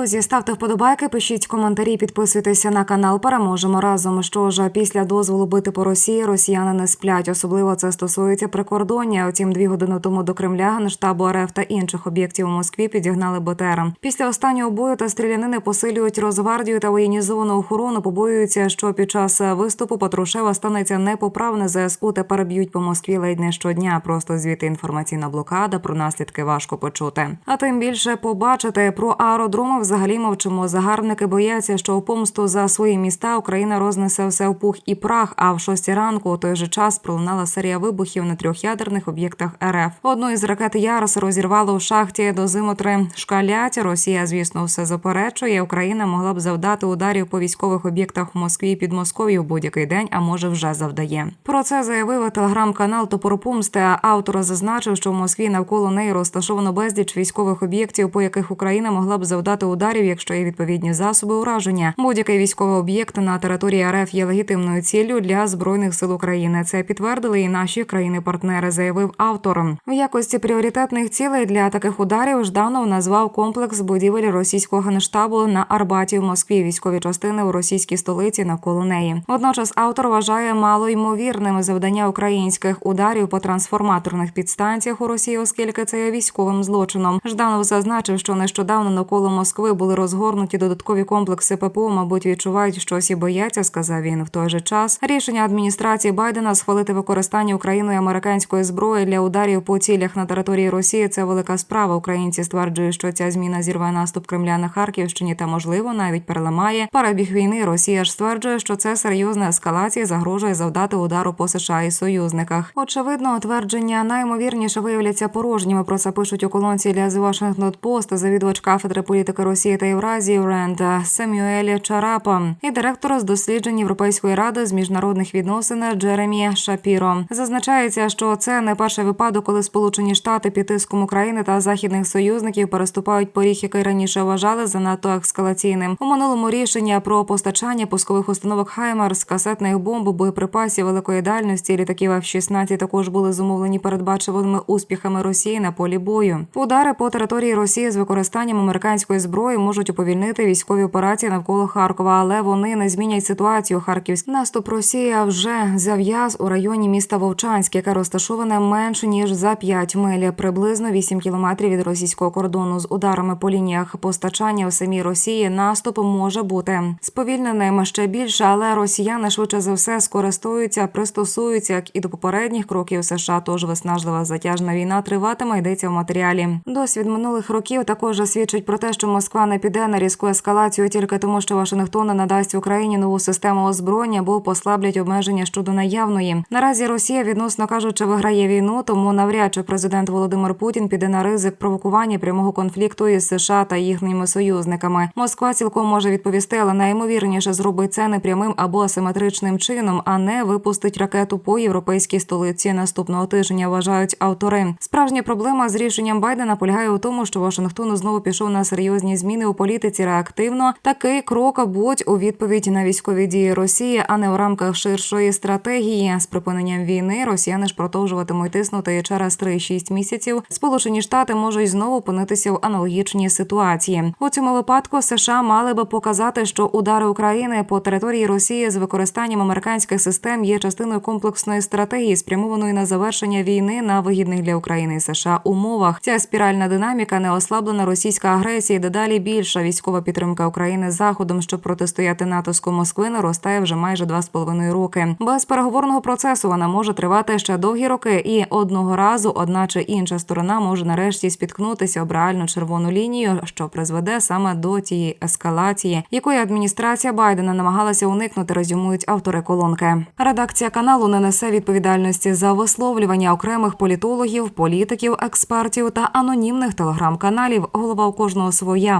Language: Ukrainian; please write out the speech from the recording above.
Друзі, ставте вподобайки, пишіть коментарі, підписуйтеся на канал. Переможемо разом. Що ж, після дозволу бити по Росії росіяни не сплять. Особливо це стосується прикордоння. Утім, дві години тому до Кремля генштабу РФ та інших об'єктів у Москві підігнали БТР. Після останнього бою та стрілянини посилюють Росгвардію та воєнізовану охорону. Побоюються, що під час виступу Патрушева станеться непоправне ЗСУ. Тепер б'ють по Москві ледь не щодня. Просто звідти інформаційна блокада про наслідки важко почути. А тим більше побачити про аеродроми взагалі мовчимо. Загарбники бояться, що у помсту за свої міста Україна рознесе все в пух і прах. А в шостій ранку у той же час пролунала серія вибухів на трьох ядерних об'єктах РФ. Одну із ракет Ярос розірвало в шахті дозиметри шкалять. Росія, звісно, все заперечує. Україна могла б завдати ударів по військових об'єктах в Москві і Підмосков'ї в будь-який день, а може вже завдає. Про це заявив телеграм-канал Топоропумсте. Автор зазначив, що в Москві навколо неї розташовано безліч військових об'єктів, по яких Україна могла б завдати ударів, якщо є відповідні засоби ураження. Будь-який військовий об'єкт на території РФ є легітимною ціллю для збройних сил України. Це підтвердили і наші країни-партнери, заявив автор. В якості пріоритетних цілей для таких ударів Жданов назвав комплекс будівель російського генштабу на Арбаті в Москві. Військові частини у російській столиці навколо неї. Водночас автор вважає малоймовірним завдання українських ударів по трансформаторних підстанціях у Росії, оскільки це є військовим злочином. Жданов зазначив, що нещодавно навколо Москви були розгорнуті додаткові комплекси ППО. Мабуть, відчувають щось і бояться, сказав він. В той же час рішення адміністрації Байдена схвалити використання Україною американської зброї для ударів по цілях на території Росії. Це велика справа. Українці стверджують, що ця зміна зірве наступ Кремля на Харківщині та можливо навіть переламає перебіг війни. Росія ж стверджує, що це серйозна ескалація загрожує завдати удару по США і союзниках. Очевидно, твердження найімовірніше виявляться порожніми. Про це пишуть у колонці для The Washington Post завідувач кафедри політики Росії та Євразії Ренда Семюелі Чарапа і директор з досліджень Європейської ради з міжнародних відносин Джеремі Шапіро. Зазначається, що це не перший випадок, коли Сполучені Штати під тиском України та західних союзників переступають поріг, який раніше вважали занадто ескалаційним. У минулому рішення про постачання пускових установок Хаймарс, касетних бомб, боєприпасів великої дальності літаків F-16 також були зумовлені передбачуваними успіхами Росії на полі бою. Удари по території Росії з використанням американської зброї можуть уповільнити військові операції навколо Харкова, але вони не змінять ситуацію. Харківський наступ Росія вже зав'яз у районі міста Вовчанськ, яке розташоване менше ніж за 5 миль, приблизно 8 кілометрів від російського кордону. З ударами по лініях постачання у самій Росії наступ може бути сповільненим ще більше, але росіяни швидше за все скористуються, пристосуються як і до попередніх кроків США. Тож виснажлива затяжна війна триватиме. Йдеться в матеріалі. Досвід минулих років також свідчить про те, що Москва не піде на різку ескалацію тільки тому, що Вашингтон не надасть Україні нову систему озброєння або послаблять обмеження щодо наявної. Наразі Росія відносно кажучи виграє війну, тому навряд чи президент Володимир Путін піде на ризик провокування прямого конфлікту із США та їхніми союзниками. Москва цілком може відповісти, але найімовірніше зробить це непрямим або асиметричним чином, а не випустить ракету по європейській столиці наступного тижня. Вважають автори. Справжня проблема з рішенням Байдена полягає у тому, що Вашингтон знову пішов на серйозні зміни у політиці реактивно. Такий крок будь у відповідь на військові дії Росії, а не в рамках ширшої стратегії. З припиненням війни росіяни ж продовжуватимуть тиснути через 3-6 місяців. Сполучені Штати можуть знову опинитися в аналогічній ситуації. У цьому випадку США мали би показати, що удари України по території Росії з використанням американських систем є частиною комплексної стратегії, спрямованої на завершення війни на вигідних для України і США умовах. Ця спіральна динаміка не ослаблена російська агресія, дедалі більша військова підтримка України заходом, щоб протистояти натиску Москви, наростає вже майже два з половиною роки. Без переговорного процесу вона може тривати ще довгі роки, і одного разу одна чи інша сторона може нарешті спіткнутися об реальну червону лінію, що призведе саме до тієї ескалації, якої адміністрація Байдена намагалася уникнути. Резюмують автори колонки. Редакція каналу не несе відповідальності за висловлювання окремих політологів, політиків, експертів та анонімних телеграм-каналів. Голова у кожного своя.